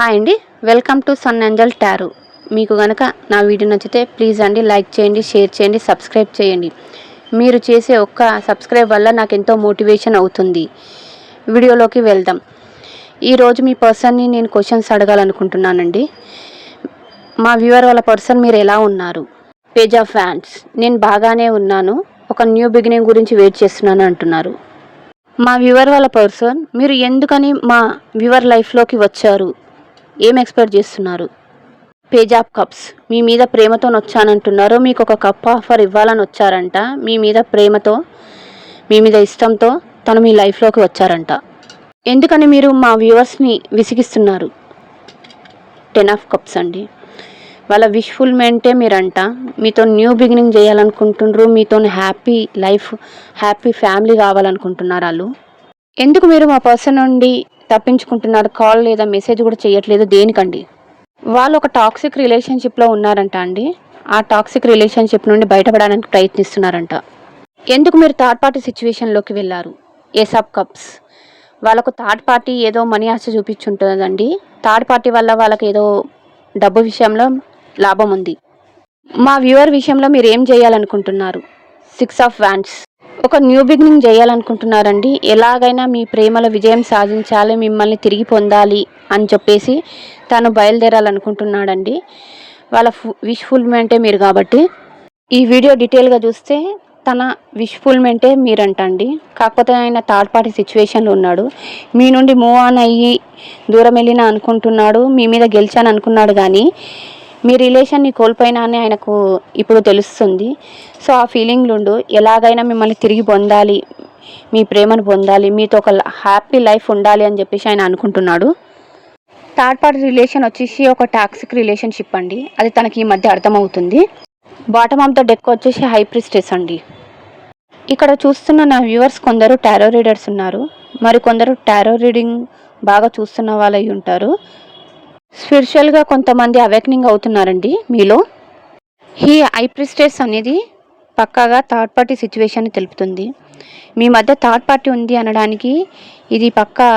Hi అండి. Welcome to sun Angel టారు. మీకు గనక నా వీడియో నచ్చితే ప్లీజ్ అండి లైక్ చేయండి షేర్ చేయండి సబ్స్క్రైబ్ చేయండి. మీరు చేసే ఒక్క సబ్స్క్రైబ్ వల్ల నాకు ఎంతో మోటివేషన్ అవుతుంది. వీడియోలోకి వెళ్దాం. ఈరోజు మీ పర్సన్ని నేను క్వశ్చన్స్ అడగాలనుకుంటున్నానండి. మా వ్యూవర్ వాళ్ళ పర్సన్ మీరు ఎలా ఉన్నారు? పేజ్ ఆఫ్ ఫ్యాన్స్ నేను బాగానే ఉన్నాను. ఒక న్యూ బిగినింగ్ గురించి వెయిట్ చేస్తున్నాను అంటున్నారు. మా వ్యూవర్ వాళ్ళ పర్సన్ మీరు ఎందుకని మా వ్యూవర్ లైఫ్లోకి వచ్చారు? ఏం ఎక్స్పెక్ట్ చేస్తున్నారు? Page of cups. మీ మీద ప్రేమతో నొచ్చానంటున్నారు మీకు ఒక కప్ ఆఫర్ ఇవ్వాలని వచ్చారంట. మీ మీద ప్రేమతో మీ మీద ఇష్టంతో తను మీ లైఫ్లోకి వచ్చారంట. ఎందుకని మీరు మా వ్యూవర్స్ని విసిగిస్తున్నారు? టెన్ ఆఫ్ కప్స్ అండి. వాళ్ళ విష్ఫుల్మెంటే మీరంట. మీతో న్యూ బిగినింగ్ చేయాలనుకుంటున్నారు మీతో హ్యాపీ లైఫ్ హ్యాపీ ఫ్యామిలీ కావాలనుకుంటున్నారు వాళ్ళు ఎందుకు మీరు మా పర్సన్ నుండి తప్పించుకుంటున్నారు కాల్ లేదా మెసేజ్ కూడా చేయట్లేదు దేనికండి? వాళ్ళు ఒక టాక్సిక్ రిలేషన్షిప్లో ఉన్నారంట అండి. ఆ టాక్సిక్ రిలేషన్షిప్ నుండి బయటపడడానికి ప్రయత్నిస్తున్నారంట. ఎందుకు మీరు థర్డ్ పార్టీ సిచ్యువేషన్లోకి వెళ్ళారు? Ace of cups. వాళ్ళకు థర్డ్ పార్టీ ఏదో మనీ ఆశ చూపించుంటుందండి. థర్డ్ పార్టీ వల్ల వాళ్ళకి ఏదో డబ్బు విషయంలో లాభం ఉంది. మా వ్యూవర్ విషయంలో మీరు ఏం చేయాలనుకుంటున్నారు? సిక్స్ ఆఫ్ వ్యాన్స్ ఒక న్యూ బిగినింగ్ చేయాలనుకుంటున్నారండి. ఎలాగైనా మీ ప్రేమలో విజయం సాధించాలి మిమ్మల్ని తిరిగి పొందాలి అని చెప్పేసి తను బయలుదేరాలనుకుంటున్నాడండి. వాళ్ళ విష్ఫుల్మెంటే మీరు కాబట్టి. ఈ వీడియో డీటెయిల్గా చూస్తే తన విష్ఫుల్మెంటే మీరంటండి. కాకపోతే ఆయన థర్డ్ పార్టీ సిచ్యువేషన్లో ఉన్నాడు. మీ నుండి మూవ్ ఆన్ అయ్యి దూరం వెళ్ళిన అనుకుంటున్నాడు మీ మీద గెలిచాను అనుకున్నాడు కానీ మీ రిలేషన్ని కోల్పోయినా అని ఆయనకు ఇప్పుడు తెలుస్తుంది. సో ఆ ఫీలింగ్లు ఉండు. ఎలాగైనా మిమ్మల్ని తిరిగి పొందాలి. మీ ప్రేమను పొందాలి. మీతో ఒక హ్యాపీ లైఫ్ ఉండాలి అని చెప్పేసి ఆయన అనుకుంటున్నాడు. థర్డ్ పార్టీ రిలేషన్ వచ్చేసి ఒక టాక్సిక్ రిలేషన్షిప్ అండి. అది తనకి ఈ మధ్య అర్థమవుతుంది. బాటమ్ ఆఫ్ ద డెక్ వచ్చేసి హై ప్రిస్టెస్ అండి. ఇక్కడ చూస్తున్న నా వ్యూవర్స్ కొందరు టారో రీడర్స్ ఉన్నారు. మరి కొందరు టారో రీడింగ్ బాగా చూస్తున్న వాళ్ళు ఉంటారు. స్పిరిచువల్గా కొంతమంది అవేకనింగ్ అవుతున్నారండి మీలో. ఈ ఐప్రిస్టెస్ అనేది పక్కాగా థర్డ్ పార్టీ సిచ్యువేషన్ తెలుపుతుంది. మీ మధ్య థర్డ్ పార్టీ ఉంది అనడానికి ఇది పక్కా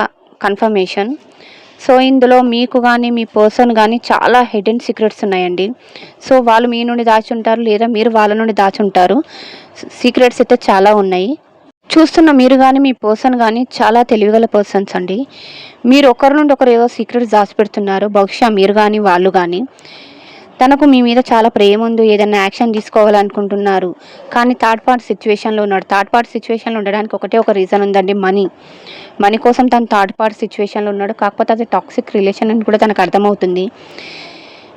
కన్ఫర్మేషన్. సో ఇందులో మీకు కానీ మీ పర్సన్ కానీ చాలా హిడెన్ సీక్రెట్స్ ఉన్నాయండి. సో వాళ్ళు మీ నుండి దాచుంటారు లేదా మీరు వాళ్ళ నుండి దాచుంటారు. సీక్రెట్స్ అయితే చాలా ఉన్నాయి. చూస్తున్న మీరు కానీ మీ పర్సన్ కానీ చాలా తెలివిగల పర్సన్స్ అండి. మీరు ఒకరి నుండి ఒకరు ఏదో సీక్రెట్స్ దాచిపెడుతున్నారు. బహుశా మీరు కానీ వాళ్ళు కానీ తనకు మీ మీద చాలా ప్రేమ ఉంది. ఏదైనా యాక్షన్ తీసుకోవాలనుకుంటున్నారు. కానీ థర్డ్ పార్ట్ సిచ్యువేషన్లో ఉన్నాడు. థర్డ్ పార్ట్ సిచ్యువేషన్లో ఉండడానికి ఒకటే ఒక రీజన్ ఉందండి మనీ. మనీ కోసం తను థర్డ్ పార్ట్ సిచ్యువేషన్లో ఉన్నాడు. కాకపోతే అది టాక్సిక్ రిలేషన్ అని కూడా తనకు అర్థమవుతుంది.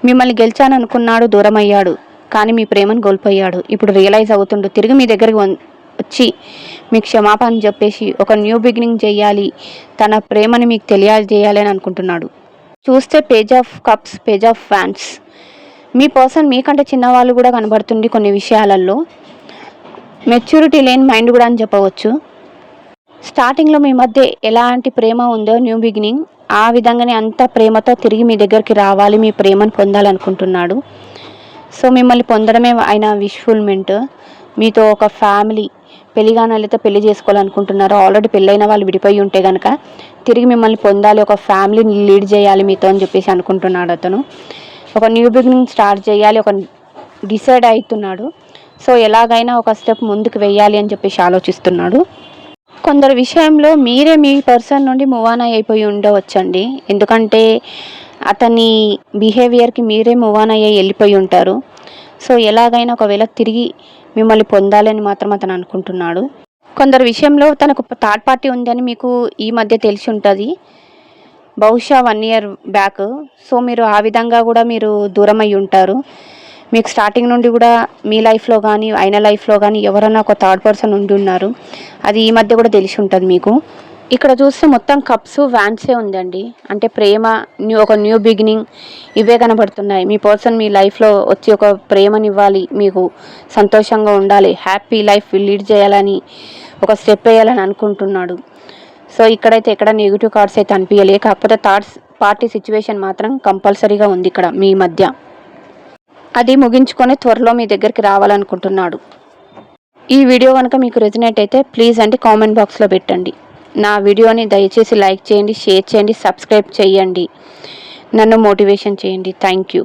మిమ్మల్ని గెలిచాననుకున్నాడు దూరం అయ్యాడు కానీ మీ ప్రేమను కోల్పోయాడు. ఇప్పుడు రియలైజ్ అవుతుండు. తిరిగి మీ దగ్గరికి వచ్చి మీకు క్షమాపణ చెప్పేసి ఒక న్యూ బిగినింగ్ చేయాలి తన ప్రేమని మీకు తెలియజేయాలి అని అనుకుంటున్నాడు. చూస్తే page of cups page of fans. మీ పర్సన్ మీకంటే చిన్నవాళ్ళు కూడా కనబడుతుంది కొన్ని విషయాలలో. మెచ్యూరిటీ లేని మైండ్ కూడా అని చెప్పవచ్చు. స్టార్టింగ్లో మీ మధ్య ఎలాంటి ప్రేమ ఉందో న్యూ బిగినింగ్ ఆ విధంగానే అంత ప్రేమతో తిరిగి మీ దగ్గరికి రావాలి మీ ప్రేమను పొందాలనుకుంటున్నాడు. సో మిమ్మల్ని పొందడమే ఆయన విష్ఫుల్మెంట్. మీతో ఒక ఫ్యామిలీ పెళ్ళిగానైతే పెళ్ళి చేసుకోవాలనుకుంటున్నారో ఆల్రెడీ పెళ్ళైన వాళ్ళు విడిపోయి ఉంటే కనుక తిరిగి మిమ్మల్ని పొందాలి ఒక ఫ్యామిలీని లీడ్ చేయాలి మీతో అని చెప్పేసి అనుకుంటున్నాడు అతను. ఒక న్యూ బిగినింగ్ స్టార్ట్ చేయాలి ఒక డిసైడ్ అవుతున్నాడు. సో ఎలాగైనా ఒక స్టెప్ ముందుకు వెయ్యాలి అని చెప్పేసి ఆలోచిస్తున్నాడు. కొందరు విషయంలో మీరే మీ పర్సన్ నుండి మూవ్ ఆన్ అయిపోయి ఉండవచ్చండి. ఎందుకంటే అతని బిహేవియర్కి మీరే మూవ్ ఆన్ అయ్యి వెళ్ళిపోయి ఉంటారు. సో ఎలాగైనా ఒకవేళ తిరిగి మిమ్మల్ని పొందాలని మాత్రం అతను అనుకుంటున్నాడు. కొందరు విషయంలో తనకు థర్డ్ పార్టీ ఉందని మీకు ఈ మధ్య తెలిసి ఉంటుంది. బహుశా వన్ ఇయర్ బ్యాక్. సో మీరు ఆ విధంగా కూడా మీరు దూరం అయి ఉంటారు. మీకు స్టార్టింగ్ నుండి కూడా మీ లైఫ్లో కానీ ఆయన లైఫ్లో కానీ ఎవరైనా ఒక థర్డ్ పర్సన్ ఉండి ఉన్నారు. అది ఈ మధ్య కూడా తెలిసి ఉంటుంది మీకు. ఇక్కడ చూస్తే మొత్తం కప్స్ వ్యాన్సే ఉందండి. అంటే ప్రేమ న్యూ ఒక న్యూ బిగినింగ్ ఇవే కనబడుతున్నాయి. మీ పర్సన్ మీ లైఫ్లో వచ్చి ఒక ప్రేమనివ్వాలి మీకు సంతోషంగా ఉండాలి హ్యాపీ లైఫ్ లీడ్ చేయాలని ఒక స్టెప్ వేయాలని అనుకుంటున్నాడు. సో ఇక్కడైతే ఎక్కడ నెగిటివ్ కార్డ్స్ అయితే అనిపించలే కాకపోతే థాట్స్ పార్టీ సిచ్యువేషన్ మాత్రం కంపల్సరీగా ఉంది ఇక్కడ మీ మధ్య. అది ముగించుకొని త్వరలో మీ దగ్గరికి రావాలనుకుంటున్నాడు. ఈ వీడియో కనుక మీకు రెజినేట్ అయితే ప్లీజ్ అండి కామెంట్ బాక్స్లో పెట్టండి. నా వీడియోని దయచేసి లైక్ చేయండి షేర్ చేయండి సబ్స్క్రైబ్ చేయండి. నన్ను మోటివేషన్ చేయండి. Thank you.